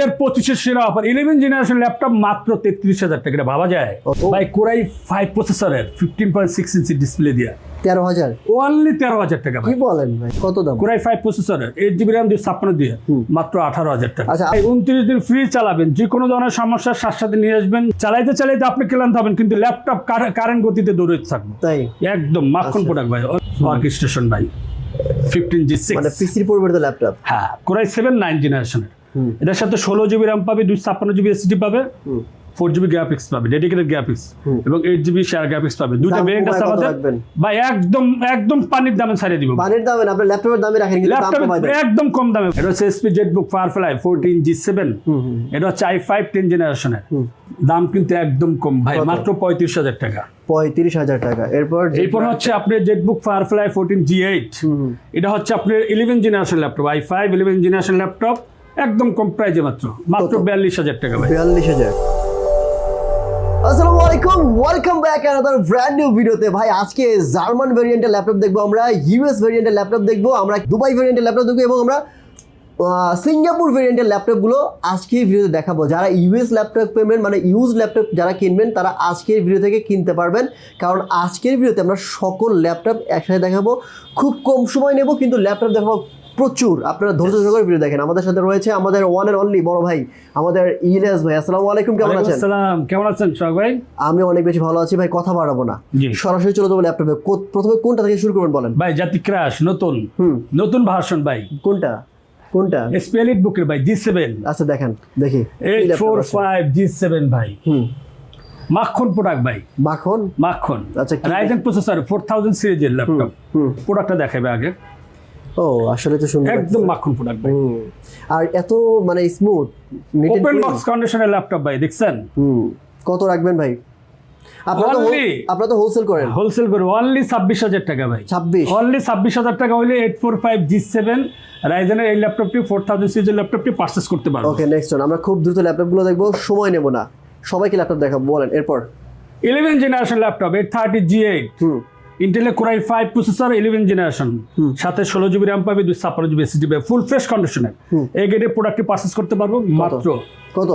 হাজার পঁচিশের সেরা অফার ইলেভেন জেনারেশন ল্যাপটপ মাত্র তেত্রিশ হাজার টাকা। ভাবা যায়। ভাই কোরাই ফাইভ প্রসেসরের fifteen point six inch display দিয়ে। তেরো হাজার। ওনলি তেরো হাজার টাকা কি বলেন ভাই? কত দাম? Core i five eight GB RAM ছাপ্পান্ন দিয়ে মাত্র আঠারো হাজার টাকা। আচ্ছা। উনত্রিশ দিন ফ্রি চালাবেন। যে কোনো ধরনের সমস্যার সাথে সাথে নিয়ে আসবেন। চালাইতে চালাইতে আপনি ক্লান্ত হবেন কিন্তু ল্যাপটপ কারেন্ট গতিতে দৌড়ে থাকবে। তাই? একদম মাখন আচ্ছা। প্রোডাক্ট ভাই। ওয়ার্ক স্টেশন ভাই। ফিফটিন জি মানে পিসির পরিবর্তে ল্যাপটপ হ্যাঁ কোরাই সেভেন নাইন জেনারেশনের এটার সাথে ষোলো জিবি র্যাম পাবে দুই ছাপ্পান্ন জিবি এসডি পাবে ফোর জিবি গ্রাফিক্স পাবে ডেডিকেটেড গ্রাফিক্স এবং এইট জিবি শেয়ার গ্রাফিক্স পাবে। দাম ভেরিয়েন্ট আছে আমাদের? ভাই একদম একদম পানির দামে ছাড়িয়ে দিব। পানির দামে না, আপনার ল্যাপটপের দামে রাখেন কিন্তু ল্যাপটপ একদম কম দামে। এটা হচ্ছে SP Jetbook Firefly fourteen G seven এটা হচ্ছে আই ফাইভ টেন জেনারেশনের দাম কিন্তু একদম কম। ভাই মাত্র পঁয়ত্রিশ হাজার টাকা। পঁয়ত্রিশ হাজার টাকা। এরপর এরপর হচ্ছে আপনার Jetbook Firefly fourteen G eight. এটা হচ্ছে আপনার eleven generation laptop i five eleven generation laptop একদম কম প্রাইজে মাত্র। মাত্র বিয়াল্লিশ হাজার টাকা বিয়াল্লিশ হাজার। আসসালামু আলাইকুম welcome back another brand new ভিডিওতে ভাই আজকে জার্মান ভেরিয়েন্টের ল্যাপটপ দেখব আমরা ইউএস ভেরিয়েন্টের ল্যাপটপ দেখব আমরা দুবাই ভেরিয়েন্টের ল্যাপটপ দেখব এবং আমরা সিঙ্গাপুর ভেরিয়েন্টের ল্যাপটপগুলো আজকে এই ভিডিওতে দেখাবো। যারা ইউএস ল্যাপটপ পেমেন্ট মানে ইউজ ল্যাপটপ যারা কিনবেন তারা আজকের ভিডিও থেকে কিনতে পারবেন। কারণ আজকের ভিডিওতে আমরা সকল ল্যাপটপ একসাথে দেখাবো। খুব কম সময় নেব কিন্তু ল্যাপটপ দেখাবো প্রচুর। আপনারা ধৈর্য সহকারে ভিডিও দেখেন। আমাদের সাথে রয়েছে আমাদের ওয়ান এন্ড অনলি বড় ভাই আমাদের ইলিয়াস ভাই। আসসালামু আলাইকুম কেমন আছেন? আসসালাম। কেমন আছেন সোহাগ ভাই? আমি অনেক বেশি ভালো আছি ভাই কথা বাড়াবো না। সরাসরি চলে যাব ল্যাপটপে প্রথমে কোনটা থেকে শুরু করবেন বলেন? ভাই জাতি ক্রাশ নতুন। নতুন ভার্সন ভাই। কোনটা? কোনটা? স্পেলিট বুকের ভাই জি সেভেন আচ্ছা দেখেন দেখি। Eight four? Five G seven ভাই। হুম। মাখন প্রোডাক্ট ভাই। মাখন? মাখন। আচ্ছা, রাইজেন প্রসেসর ফোর থাউজেন্ড সিরিজের ল্যাপটপ প্রোডাক্টটা দেখাবে আগে। ও আসলে তো সুন্দর একদম মাখন প্রোডাক্ট ভাই। আর এত মানে স্মুথ ওপেন বক্স কন্ডিশনের ল্যাপটপ ভাই দেখছেন? হুম। কত রাখবেন ভাই? আপনারা তো আপনারা তো হোলসেল করেন। হোলসেল করে অনলি টাকা ভাই। অনলি টাকা হলে রাইজেনের এই ল্যাপটপটি সিরিজের ল্যাপটপটি করতে ওকে নেক্সট আমরা খুব দ্রুত ল্যাপটপগুলো দেখব সময় নেব না। সবাইকে ল্যাপটপ দেখাবো বলেন এরপর। Eleven generation laptop eight thirty G eight হুম। ইন্টেলের core i five processor eleven generation সাথে ষোলো জিবি র্যাম পাবে দুই ছাপ্পান্ন জিবি এসডি পাবে ফুল ফ্রেশ কন্ডিশনের হুম। এই গেটের প্রোডাক্টটি পারচেস করতে পারব মাত্র কত?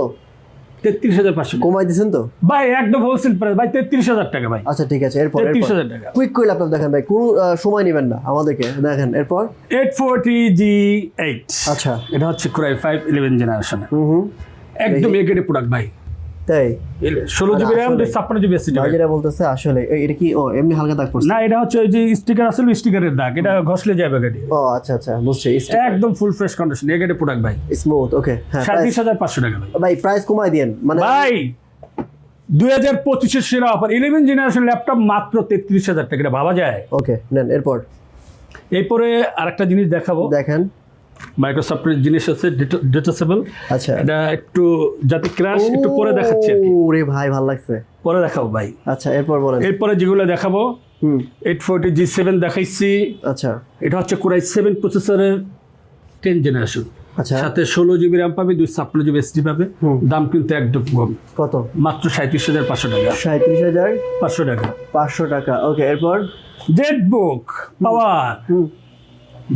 তেত্রিশ হাজার পাঁচশো কমাই দিয়েছেন তো? ভাই একদম হোলসেল প্রাইস ভাই তেত্রিশ হাজার টাকা ভাই। আচ্ছা ঠিক আছে এরপর তেত্রিশ হাজার টাকা। কুইক করে ল্যাপটপ দেখেন ভাই কোনো সময় নেবেন না আমাদেরকে দেখেন এরপর। এইট ফোরটি জি এইট আচ্ছা। এটা হচ্ছে কোরাই ফাইভ ইলেভেন হুম একদম এ গেটের প্রোডাক্ট ভাই। তাই? ষোলো জিবি র্যাম আসলে- দুই ছাপ্পান্ন জিবি ভাই যেটা বলতেছে আসলে এটা কি ও এমনি হালকা দাগ পড়ছে? না এটা হচ্ছে ওই যে স্টিকার আছে স্টিকারের দাগ এটা ঘষলে যাবে গাড়ি। ও আচ্ছা আচ্ছা বুঝছি একদম ফুল ফ্রেশ কন্ডিশন এ গেটের প্রোডাক্ট ভাই। স্মুথ ওকে হ্যাঁ সাঁত্রিশ হাজার পাঁচশো টাকা ভাই। ভাই প্রাইস কমাই দিয়েন মানে ভাই দুই হাজার পঁচিশের সেরা অফার ইলেভেন জেনারেশন ল্যাপটপ মাত্র তেত্রিশ হাজার টাকা ভাবা যায়। ওকে নেন এরপর। এরপরে আরেকটা জিনিস দেখাবো। দেখেন। মাইক্রোসফটের জিনিস আছে ডেটাসেবল আচ্ছা। এটা একটু যাতে ক্রাশ একটু পরে দেখাচ্ছি। ওরে ভাই ভালো লাগছে। পরে দেখাবো ভাই। আচ্ছা এরপর বলেন। এরপরে যেগুলো দেখাবো এইট ফোরটি জি সেভেন দেখাইছি। আচ্ছা। এটা হচ্ছে কোরাই সেভেন প্রসেসরের টেন জেনারেশন আচ্ছা। সাথে ষোলো জিবি র্যাম পাবে দুই ছাপ্পান্ন জিবি এসডি পাবে। দাম কিন্তু একদম কম। কত? মাত্র সাঁত্রিশ হাজার পাঁচশো টাকা। সাঁত্রিশ হাজার? পাঁচশো টাকা। পাঁচশো টাকা। ওকে এরপর? জেট বুক পাওয়ার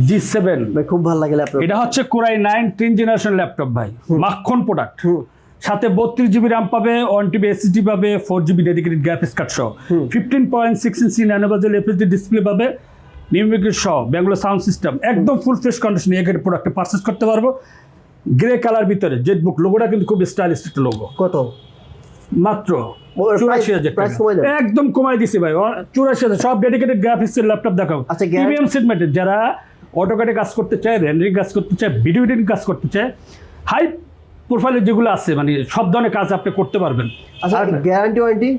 জি সেভেন খুব ভালো লাগে ল্যাপটপ এটা হচ্ছে core i nine ten generation laptop ভাই। মাখন প্রোডাক্ট সাথে বত্রিশ জিবি র্যাম পাবে ওয়ান টিবি এসএসডি পাবে four GB dedicated graphics card সহ। Fifteen point six inch nano bezel FSD display পাবে নিউমিকেট সহ ব্যাঙ্গালোর সাউন্ড সিস্টেম একদম ফুল ফ্রেশ কন্ডিশন এগের প্রোডাক্টে পারচেস করতে পারব। গ্রে কালার ভিতরে জেট বুক লোগোটা কিন্তু খুব স্টাইলিশ একটা লোগো কত? মাত্র চুরাশি হাজার। একদম কমাই দিছি ভাই। চুরাশি হাজার সব ডেডিকেটেড গ্রাফিক্সের ল্যাপটপ দেখাবো আচ্ছা, প্রিমিয়াম সেগমেন্টের যারা অটোকাটে কাজ করতে চায় রেন্ডারিং কাজ করতে চায় ভিডিও এডিটিং কাজ করতে চায় হাই প্রোফাইলের যেগুলো আছে মানে সব ধরনের কাজ আপনি করতে পারবেন। আচ্ছা আর গ্যারান্টি ওয়ারেন্টি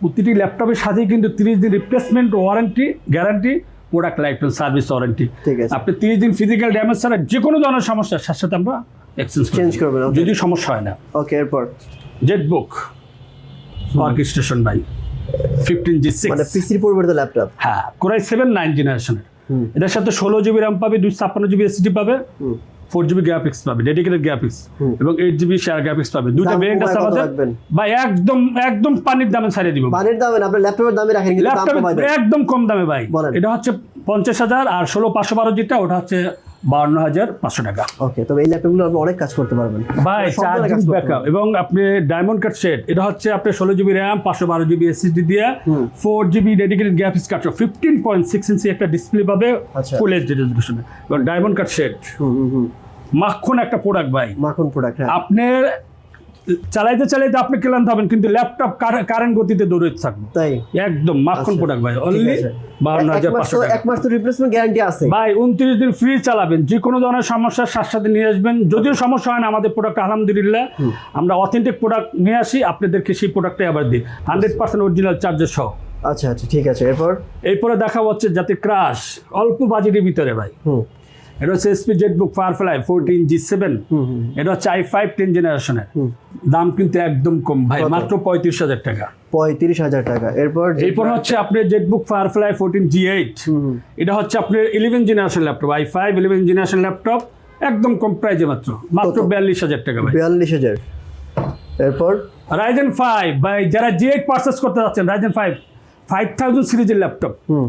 প্রতিটি ল্যাপটপের সাথেই কিন্তু তিরিশ দিন replacement warranty guarantee product lifetime service warranty ঠিক আছে। আপনি তিরিশ দিন ফিজিক্যাল ড্যামেজ ছাড়া যে কোনো ধরনের সমস্যার সাথে সাথে আমরা এক্সচেঞ্জ চেঞ্জ করবেন. যদি সমস্যা হয় না। ওকে এরপর? Jetbook work station by fifteen G six মানে পিসির পরিবর্তে ল্যাপটপ হ্যাঁ কোরাই সেভেন নাইন জেনারেশনের এটার সাথে ষোলো জিবি র্যাম পাবে দুই ছাপ্পান্ন জিবি এসডি পাবে ফোর জিবি গ্রাফিক্স পাবে ডেডিকেটেড গ্রাফিক্স এবং এইট জিবি শেয়ার গ্রাফিক্স পাবে। দুইটা ভেরিয়েন্ট আছে আমাদের। বা একদম একদম পানির দামে ছাড়িয়ে দিব। পানির দামে আপনি ল্যাপটপের দামে রাখেন কিন্তু একদম কম দামে ভাই। এটা হচ্ছে পঞ্চাশ হাজার আর ষোলো পাঁচশো বারো যেটা ওটা হচ্ছে বাউন্ন হাজার পাঁচশো টাকা। ওকে তবে এই ল্যাপটপগুলো আপনি অনেক কাজ করতে পারবেন। ভাই চার জিবি ব্যাকআপ এবং আপনি ডায়মন্ড কাট সেট এটা হচ্ছে আপনার ষোলো জিবি র্যাম পাঁচশো বারো জিবি এসএসডি দিয়ে four GB dedicated graphics card fifteen point six inch একটা ডিসপ্লে পাবে। ফুল এইচডি রেজলিউশনে এবং ডায়মন্ড কাট সেট মাখন একটা প্রোডাক্ট ভাই। মাখন প্রোডাক্ট হ্যাঁ। আপনার চালাইতে চালাইতে আপনি ক্লান্ত হবেন কিন্তু ল্যাপটপ কারেন্ট গতিতে দৌড়তে থাকবে। তাই? একদম মাখন আচ্ছা, প্রোডাক্ট ভাই অনলি এক হাজার পাঁচশো এক মাস তো রিপ্লেসমেন্ট গ্যারান্টি আছে। ভাই উনত্রিশ দিন ফ্রি চালাবেন যে কোনো ধরনের সমস্যার সাথে সাথে নিয়ে আসবেন। যদিও সমস্যা হয় না আমাদের প্রোডাক্ট আলহামদুলিল্লাহ। আমরা অথেন্টিক প্রোডাক্ট নিয়ে আসি আপনাদেরকে সেই প্রোডাক্টটাই আবার দিই। হান্ড্রেড পার্সেন্ট অরিজিনাল চার্জের সহ। আচ্ছা আচ্ছা ঠিক আছে। এরপর? এরপরে দেখা হচ্ছে যাতে ক্রাশ অল্প বাজেটের ভিতরে ভাই। হুম। এটা হচ্ছে SP Jetbook Firefly fourteen G seven এটা হচ্ছে আই ফাইভ টেন জেনারেশনের দাম কিন্তু একদম কম। ভাই মাত্র পঁয়ত্রিশ হাজার টাকা। পঁয়ত্রিশ হাজার টাকা। এরপর এরপর হচ্ছে আপনার Jetbook Firefly fourteen G eight এটা হচ্ছে আপনার eleven generation laptop i five eleven generation laptop একদম কম প্রাইজে মাত্র। মাত্র বিয়াল্লিশ হাজার টাকা ভাই। বিয়াল্লিশ হাজার। এরপর? রাইজেন ফাইভ ভাই যারা জি এইট পার্চেস করতে যাচ্ছেন রাইজেন ফাইভ ফাইভ থাউজেন্ড সিরিজের ল্যাপটপ হুম।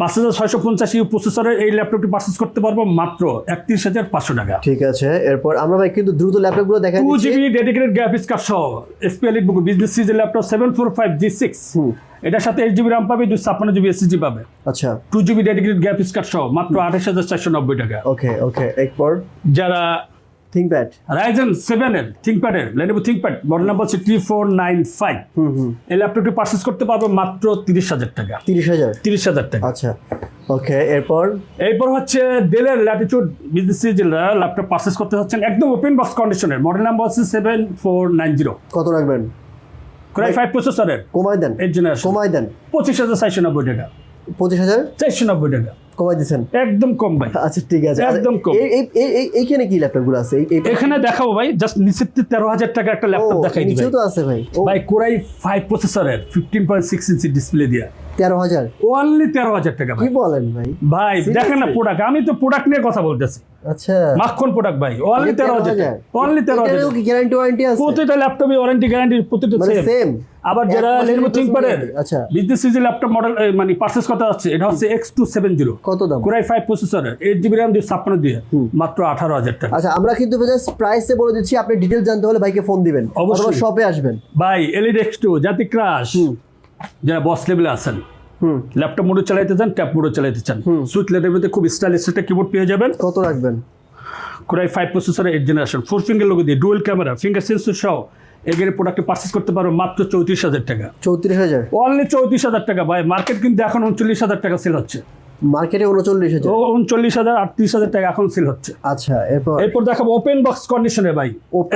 পাঁচ হাজার ছয়শো পঞ্চাশি প্রসেসরের এই ল্যাপটপটি পার্চেস করতে পারব মাত্র একত্রিশ হাজার পাঁচশো টাকা। ঠিক আছে এরপর আমরা ভাই কিন্তু দ্রুত ল্যাপটপগুলো দেখা two GB dedicated graphics card সহ এসপিএল বুক বিজনেস সিরিজের laptop seven four five G six এটার সাথে এইট জিবি র্যাম পাবে দুশো ছাপ্পান্ন জিবি এসএসডি পাবে। আচ্ছা। Two GB dedicated graphics card সহ মাত্র আঠাশ হাজার চারশো নব্বই টাকা। ওকে ওকে এরপর? যারা থিঙ্কপ্যাড রাইজেন সেভেনের থিঙ্কপ্যাডের লেনেভো থিঙ্কপ্যাড মডেল নাম্বার হচ্ছে টি ফোর নাইন ফাইভ এই ল্যাপটপটি পার্চেস করতে পারবে মাত্র তিরিশ হাজার টাকা। তিরিশ হাজার? তিরিশ হাজার টাকা। আচ্ছা ওকে এরপর? এরপর হচ্ছে ডেলের ল্যাটিটিউড বিজনেস ল্যাপটপ পার্চেস করতে হচ্ছেন একদম ওপেন বক্স কন্ডিশনের মডেল নাম্বার হচ্ছে সেভেন ফোর নাইন জিরো কত রাখবেন? ক্রাই ফাইভ প্রসেসরের কমাই দেন। এইট জেনারেশন কমাই দেন। পঁচিশ হাজার চারশো নব্বই টাকা। পঁচিশ হাজার? চারশো নব্বই টাকা। কমাই দিয়েছেন? একদম কম ভাই। আচ্ছা ঠিক আছে। একদম কম। এই- এই- এই- এই- এইখানে কি ল্যাপটপগুলো আছে? এখানে দেখাবো ভাই জাস্ট নিচের তেরো হাজার টাকা একটা ল্যাপটপ দেখাই নিচেও তো আছে ভাই। ভাই কোরাই ফাইভ প্রসেসরের fifteen point six inch display দিয়ে। তেরো হাজার? ওনলি তেরো হাজার টাকা ভাই। কি বলেন ভাই? ভাই দেখেন না প্রোডাক্ট আমি তো প্রোডাক্ট নিয়ে কথা বলতেছি। আচ্ছা। মাখন প্রোডাক্ট ভাই? হাজার। ওনলি তেরো হাজার। কি গ্যারান্টি ওয়ারেন্টি আছে? প্রতিটা ল্যাপটপে ওয়ারেন্টি গ্যারান্টি প্রতিটা মানে সেম সেম আবার যারা আচ্ছা। বিজনেস ল্যাপটপ মডেল মানে করতে যাচ্ছে এটা হচ্ছে এক্স টু সেভেন জিরো কত দাম? কোরাই ফাইভ প্রসেসরের এইট জিবি র্যাম দিয়ে ছাপ্পান্ন দিয়ে মাত্র আঠারো হাজার টাকা। আচ্ছা আমরা কিন্তু জাস্ট প্রাইসে বলে দিচ্ছি আপনি ডিটেল জানতে হলে ভাইকে ফোন দিবেন। অথবা শপে আসবেন। ভাই এলইডি এক্স টু জাতি ক্রাশ যারা বস লেভেলে আছেন। ল্যাপটপ মোডে চালাইতে চান ট্যাব মোডে চালাইতে চান। সুইট লেভেলে খুব স্টাইলিশ একটা কিবোর্ড পেয়ে যাবেন। কত রাখবেন? কোরাই ফাইভ প্রসেসরের eight generation four finger logo দিয়ে ডুয়েল ক্যামেরা ফিঙ্গার সেন্সর সহ এগের প্রোডাক্টে পারচেস করতে পারো মাত্র চৌত্রিশ হাজার টাকা। চৌত্রিশ হাজার? অনলি চৌত্রিশ হাজার টাকা ভাই। মার্কেট কিন্তু এখন উনচল্লিশ হাজার টাকা সেল হচ্ছে। মার্কেটে উনচল্লিশ হাজার? ও উনচল্লিশ হাজার আটত্রিশ হাজার টাকা এখন সেল হচ্ছে। আচ্ছা এরপর? এরপর দেখাবো ওপেন বক্স কন্ডিশনে ভাই।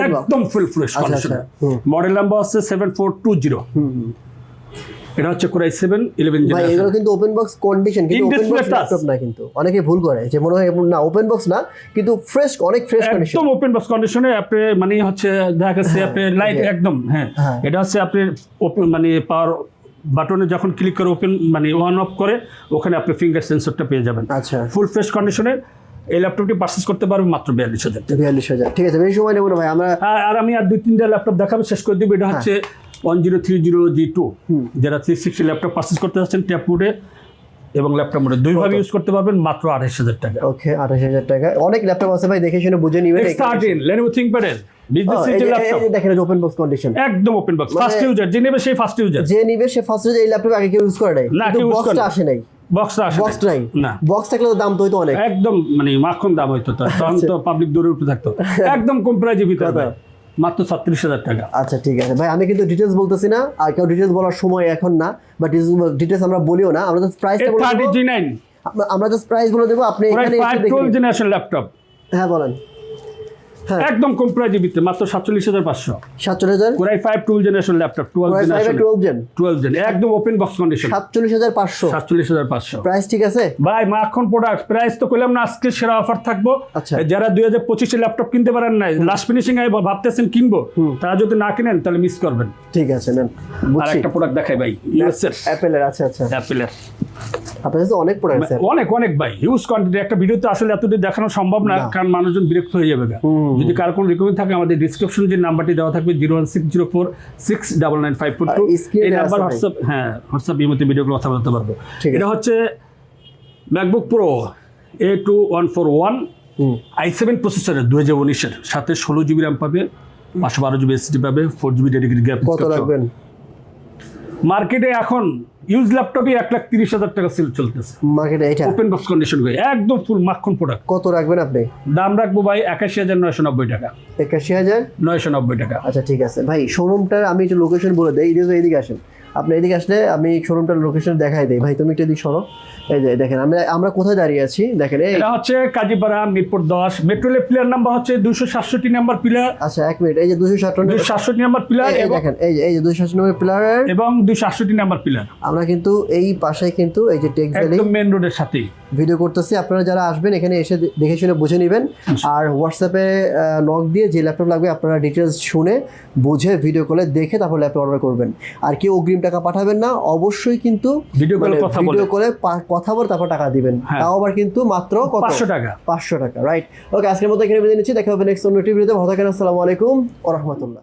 একদম ফুল ফ্রেশ কন্ডিশনে। মডেল নাম্বার হচ্ছে সেভেন ফোর টু জিরো। এটা হচ্ছে কোরাই সেভেন ইলেভেন ভাই এগুলো কিন্তু ওপেন বক্স কন্ডিশন কিন্তু ওপেন বক্স ল্যাপটপ না কিন্তু। অনেকে ভুল করে যে মনে হয় না ওপেন বক্স না কিন্তু ফ্রেশ অনেক ফ্রেশ কন্ডিশন একদম ওপেন বক্স কন্ডিশনে আপনি মানে হচ্ছে দেখা যাচ্ছে আপনি লাইট একদম হ্যাঁ। হ্যাঁ। এটা হচ্ছে আপনি ওপেন মানে পাওয়ার বাটনে যখন ক্লিক করে ওপেন মানে অন অফ করে ওখানে আপনি ফিঙ্গার সেন্সরটা পেয়ে যাবেন। আচ্ছা। ফুল ফ্রেশ কন্ডিশনে এই ল্যাপটপটি পারচেস করতে পারবেন মাত্র বিয়াল্লিশ হাজার বিয়াল্লিশ হাজার। ঠিক আছে বেশি সময় নেব না ভাই আমরা আর আর আমি আর দুই তিনটা ল্যাপটপ দেখাবো শেষ করে দিব। এটা হ্যাঁ। হচ্ছে one zero three zero G two যারা থ্রি সিক্সটি ল্যাপটপ পারচেস করতে যাচ্ছেন ট্যাপ মোডে এবং ল্যাপটপ মোডে দুইভাবে ইউজ করতে পারবেন মাত্র আঠাশ হাজার টাকা। ওকে আঠাশ হাজার টাকা। অনেক ল্যাপটপ আছে ভাই দেখে শুনে বুঝে নিবেন। থার্টিন লেনোভো বিজনেস ল্যাপটপ দেখেন ওপেন বক্স কন্ডিশন একদম ওপেন বক্স ফার্স্ট ইউজার যে নেবে সেই ফার্স্ট ইউজার যে নিবে সে ফার্স্ট এই ল্যাপটপ আগে কেউ ইউজ করে নাই। না, কেউ করে আসে নাই। বক্সটা আসে বক্স নাই। না। বক্স থাকলে দাম তো হইতো অনেক। একদম মানে মাখন দাম হইতো তখন তো পাবলিক দৌড়ে উঠে থাকতো। একদম কম প্রাইজের ভিতরে। মাত্র ছত্রিশ হাজার টাকা। আচ্ছা ঠিক আছে। ভাই আমি কিন্তু ডিটেলস বলতেছি না আর কেউ ডিটেলস বলার সময় এখন না বা ডিটেলস আমরা বলিও না। আমরা জাস্ট প্রাইসটা বলে নাইন আমরা- জাস্ট প্রাইস বলে দেবো আপনি এখানে। জেনারেশন ল্যাপটপ হ্যাঁ বলেন। একদম কম প্রাইজের ভিতরে মাত্র সাতচল্লিশ হাজার পাঁচশো। সাতচল্লিশ হাজার? Core i five twelve generation laptop twelve generation. Twelve gen? Twelve gen একদম ওপেন বক্স কন্ডিশন সাতচল্লিশ হাজার পাঁচশো। সাতচল্লিশ হাজার পাঁচশো। প্রাইস ঠিক আছে? ভাই মাখন প্রোডাক্ট প্রাইস তো করলাম না আজকে সেরা অফার থাকব। আচ্ছা। যারা দুই হাজার পঁচিশে ল্যাপটপ কিনতে পারেন নাই লাস্ট ফিনিশিং এ ভাবতেছেন কিনবো তারা যদি না কিনেন তাহলে মিস করবেন। ঠিক আছে নেন। আর একটা প্রোডাক্ট দেখাই ভাই ইউএস এর অ্যাপেলের আচ্ছা আচ্ছা। অ্যাপেলের আপনার কাছে অনেক প্রোডাক্ট আছে। অনেক অনেক ভাই হিউজ কোয়ান্টিটি একটা ভিডিওতে আসলে এতদিন দেখানো সম্ভব না কারণ মানুষজন বিরক্ত হয়ে যাবে। যদি কার কোনো রিকমেন্ড থাকে আমাদের ডিসক্রিপশন যে নাম্বারটি দেওয়া থাকবে zero one six zero four six double nine five four two এই নাম্বার। হোয়াটসঅ্যাপ হ্যাঁ হোয়াটসঅ্যাপ ইমোতে ভিডিও কথা বলতে পারব। এটা হচ্ছে MacBook Pro A two one four one i seven প্রসেসরের দু হাজার উনিশের। সাথে ষোলো জিবি র্যাম পাবে পাঁচশো বারো জিবি এসএসডি পাবে ফোর জিবি ডেডিকেটেড গ্রাফিক্স কত রাখবেন? মার্কেটে এখন ইউজ ল্যাপটপই এক লাখ তিরিশ হাজার টাকা সেল চলতেছে। মার্কেটে এটা? ওপেন বক্স কন্ডিশন করে একদম ফুল মাখন প্রোডাক্ট কত রাখবেন আপনি? দাম রাখব ভাই একাশি হাজার নয়শো নব্বই টাকা। একাশি হাজার? নয়শো নব্বই টাকা। আচ্ছা ঠিক আছে। ভাই শোরুমটার আমি একটু লোকেশন বলে দেই এই এদিকে আসেন। আপনি এদিকে আসলে আমি শোরুমটার লোকেশন দেখাই দেই। ভাই তুমি একটু এদিক সরো। এই যে দেখেন আমরা আমরা কোথায় দাঁড়িয়ে আছি? দেখেন এটা হচ্ছে কাজীপাড়া মিরপুর দশ। মেট্রো মেট্রোলের প্লেয়ার নাম্বার হচ্ছে দুশো সাতষট্টি নাম্বার পিলার আচ্ছা এক মিনিট। এই যে দুশো সাতষট্টি দুশো সাতষট্টি নাম্বার পিলার এই দেখেন এই যে এই যে দুশো সাতষট্টি নাম্বার প্লেয়ার এবং দুশো সাতষট্টি নাম্বার পিলার আমরা কিন্তু এই পাশে কিন্তু এই যে টেক মেইন একদম মেন রোডের সাথেই। ভিডিও করতেছি। আপনারা যারা আসবেন এখানে এসে দেখে শুনে বুঝে নেবেন। আর হোয়াটসঅ্যাপে নক দিয়ে যে ল্যাপটপ লাগবে আপনারা ডিটেলস শুনে বুঝে ভিডিও কলে দেখে তারপর ল্যাপটপ অর্ডার করবেন। আর কেউ অগ্রিম টাকা পাঠাবেন না অবশ্যই কিন্তু ভিডিও কলে কথা বলে। ভিডিও কলে কথা বলে তারপর টাকা দিবেন। হ্যাঁ। তাও আবার কিন্তু মাত্র কত? পাঁচশো টাকা। পাঁচশো টাকা রাইট ওকে আজকের মতো এখানে বিদায় নিচ্ছি। দেখা হবে নেক্সট অন্য ভিডিওতে ভালো থাকেন আসসালামু আলাইকুম ও রহমতুল্লাহ।